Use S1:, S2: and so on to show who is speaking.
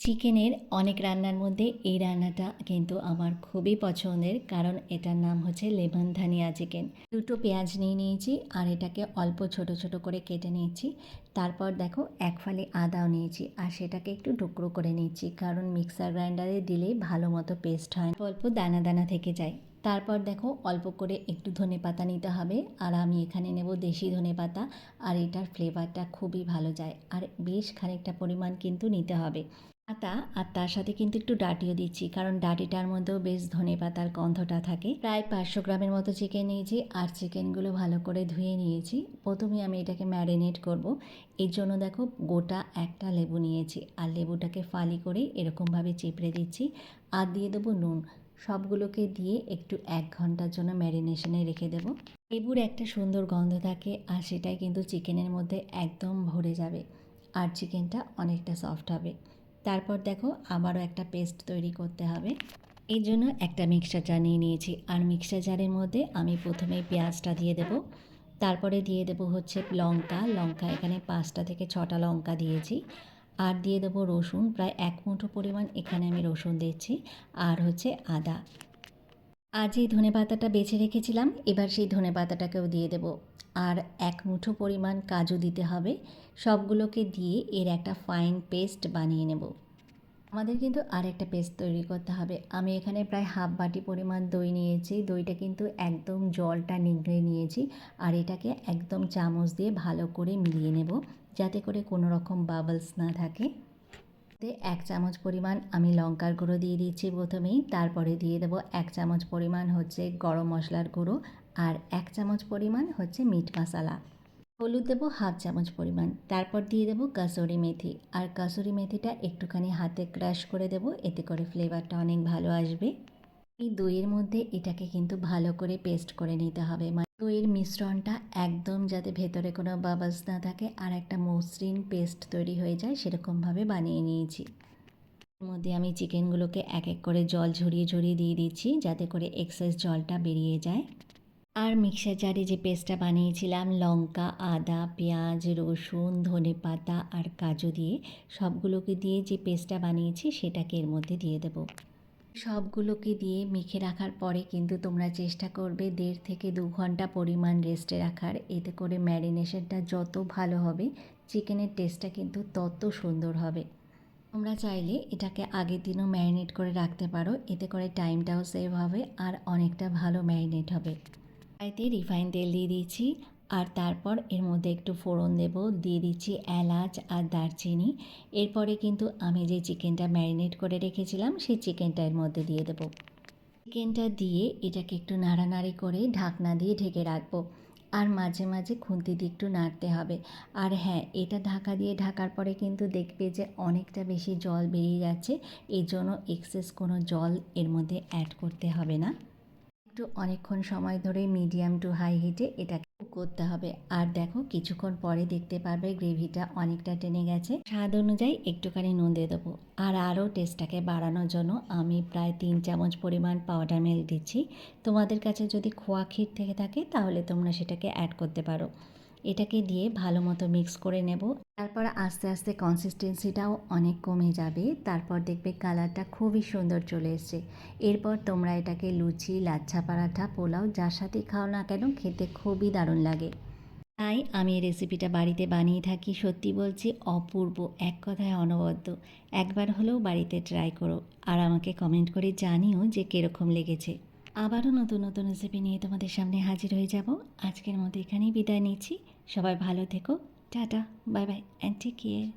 S1: চিকেনের অনেক রান্নার মধ্যে এই রান্নাটা কিন্তু আমার খুবই পছন্দের, কারণ এটার নাম হচ্ছে লেমন ধানিয়া চিকেন। দুটো পেঁয়াজ নিয়ে নিয়েছি আর এটাকে অল্প ছোট ছোট করে কেটে নিয়েছি। তারপর দেখো এক ফালি আদাও নিয়েছি আর সেটাকে একটু টুকরো করে নিচ্ছি কারণ মিক্সার গ্রাইন্ডারে দিলেই ভালো মতো পেস্ট হয় অল্প দানা দানা থেকে যায়। তারপর দেখো অল্প করে একটু ধনে পাতা নিতে হবে আর আমি এখানে নেব দেশি ধনে পাতা আর এটার ফ্লেভারটা খুবই ভালো যায় আর বেশ খানিকটা পরিমাণ কিন্তু নিতে হবে। পাতা আর তার সাথে কিন্তু একটু ডাটিও দিচ্ছি, কারণ ডাটিটার মধ্যেও বেশ ধনে পাতার গন্ধটা থাকে। প্রায় পাঁচশো গ্রামের মতো চিকেন নিয়েছি, আর চিকেনগুলো ভালো করে ধুয়ে নিয়েছি। প্রথমে আমি এটাকে ম্যারিনেট করব। এর জন্য দেখো, গোটা একটা লেবু নিয়েছি, আর লেবুটাকে ফালি করে এরকমভাবে চিপড়ে দিচ্ছি, আর দিয়ে দেবো নুন। সবগুলোকে দিয়ে একটু এক ঘণ্টার জন্য ম্যারিনেশনে রেখে দেবো। লেবুর একটা সুন্দর গন্ধ থাকে, আর সেটাই কিন্তু চিকেনের মধ্যে একদম ভরে যাবে, আর চিকেনটা অনেকটা সফট হবে। তারপর দেখো আবারও একটা পেস্ট তৈরি করতে হবে। এই জন্য একটা মিক্সার জার নিয়ে নিয়েছি। আর মিক্সার জারের মধ্যে আমি প্রথমে পেঁয়াজটা দিয়ে দেব। তারপরে দিয়ে দেব হচ্ছে লঙ্কা। লঙ্কা এখানে পাঁচটা থেকে ছটা লঙ্কা দিয়েছি। আর দিয়ে দেবো রসুন। প্রায় এক মুঠো পরিমাণ এখানে আমি রসুন দিচ্ছি। আর হচ্ছে আদা। আজ এই ধনে পাতাটা বেছে রেখেছিলাম, এবার সেই ধনে পাতাটাকেও দিয়ে দেব। আর এক মুঠো পরিমাণ কাজু দিতে হবে, সবগুলোকে দিয়ে এর একটা ফাইন পেস্ট বানিয়ে নেব। আমাদের কিন্তু আর একটা পেস্ট তৈরি করতে হবে। আমি এখানে প্রায় হাফ বাটি পরিমাণ দই নিয়েছি। দইটা কিন্তু একদম জলটা নিংড়ে নিয়েছি আর এটাকে একদম চামচ দিয়ে ভালো করে মিলিয়ে নেব, যাতে করে কোনো রকম বাবলস না থাকে। এক চামচ পরিমাণ আমি লঙ্কার গুঁড়ো দিয়ে দিচ্ছি প্রথমেই, তারপরে দিয়ে দেবো এক চামচ পরিমাণ হচ্ছে গরম মশলার গুঁড়ো আর এক চামচ পরিমাণ হচ্ছে মিট মশলা। হলুদ দেবো হাফ চামচ পরিমাণ, তারপর দিয়ে দেবো কাসুরি মেথি আর কাসুরি মেথিটা একটুখানি হাতে ক্রাশ করে দেবো, এতে করে ফ্লেভারটা অনেক ভালো আসবে। এই দইয়ের মধ্যে এটাকে কিন্তু ভালো করে পেস্ট করে নিতে হবে। মানে দইয়ের মিশ্রণটা একদম যাতে ভেতরে কোনো বাবাস না থাকে আর একটা মসৃণ পেস্ট তৈরি হয়ে যায় সেরকমভাবে বানিয়ে নিয়েছি। এর মধ্যে আমি চিকেনগুলোকে এক এক করে জল ঝরিয়ে ঝরিয়ে দিয়ে দিচ্ছি যাতে করে এক্সেস জলটা বেরিয়ে যায়। আর মিক্সার জারে যে পেস্টটা বানিয়েছিলাম, লঙ্কা, আদা, পেঁয়াজ, রসুন, ধনে পাতা আর কাজু দিয়ে সবগুলোকে দিয়ে যে পেস্টটা বানিয়েছি সেটাকে এর মধ্যে দিয়ে দেবো। সবগুলোকে দিয়ে মেখে রাখার পরে কিন্তু তোমরা চেষ্টা করবে দেড় থেকে দু ঘণ্টা পরিমাণ রেস্টে রাখার। এতে করে ম্যারিনেশনটা যত ভালো হবে চিকেনের টেস্টটা কিন্তু তত সুন্দর হবে। তোমরা চাইলে এটাকে আগের দিনও ম্যারিনেট করে রাখতে পারো। এতে করে টাইমটাও সেভ হবে আর অনেকটা ভালো ম্যারিনেট হবে। কড়াইতে রিফাইন তেল দিয়ে দিয়েছি। আর তারপর এর মধ্যে একটু ফোড়ন দেব, দিয়ে দিচ্ছি এলাচ আর দারচিনি। এরপরে কিন্তু আমি যে চিকেনটা ম্যারিনেট করে রেখেছিলাম, সেই চিকেনটা এর মধ্যে দিয়ে দেবো। চিকেনটা দিয়ে এটাকে একটু নাড়ানাড়ি করে ঢাকনা দিয়ে ঢেকে রাখব। আর মাঝে মাঝে খুন্তি দিয়ে একটু নাড়তে হবে। আর হ্যাঁ এটা ঢাকা দিয়ে ঢাকার পরে কিন্তু দেখবে যে অনেকটা বেশি জল বেরিয়ে যাচ্ছে। এর জন্য এক্সেস কোনো জল এর মধ্যে অ্যাড করতে হবে না। একটু অনেকক্ষণ সময় ধরে মিডিয়াম টু হাই হিটে কুক করতে হবে। আর দেখো, কিছুক্ষণ পরে দেখতে পারবে গ্রেভিটা অনেকটা টেনে গেছে। স্বাদ অনুযায়ী একটুখানি নুন দিয়ে দেবো। আর আরও টেস্টটাকে বাড়ানোর জন্য আমি প্রায় তিন চামচ পরিমাণ পাউডার মিল্ক দিচ্ছি। তোমাদের কাছে যদি খোয়া ক্ষীর থেকে থাকে, তাহলে তোমরা সেটাকে অ্যাড করতে পারো। এটাকে দিয়ে ভালো মতো মিক্স করে নেব। তারপর আস্তে আস্তে কনসিস্টেন্সিটাও অনেক কমে যাবে। তারপর দেখবে কালারটা খুবই সুন্দর চলে এসছে। এরপর তোমরা এটাকে লুচি, লাচ্ছা পরাঠা, পোলাও যার সাথে খাও না কেন খেতে খুবই দারুণ লাগে। তাই আমি এই রেসিপিটা বাড়িতে বানিয়ে থাকি। সত্যি বলছি, অপূর্ব, এক কথায় অনবদ্য। একবার হলেও বাড়িতে ট্রাই করো। আর আমাকে কমেন্ট করে জানিও যে কীরকম লেগেছে। আবারও নতুন নতুন রেসিপি নিয়ে তোমাদের সামনে হাজির হয়ে যাব। আজকের মতো এখানেই বিদায় নিচ্ছি। সবাই ভালো থেকো। Tata. Bye bye. And take care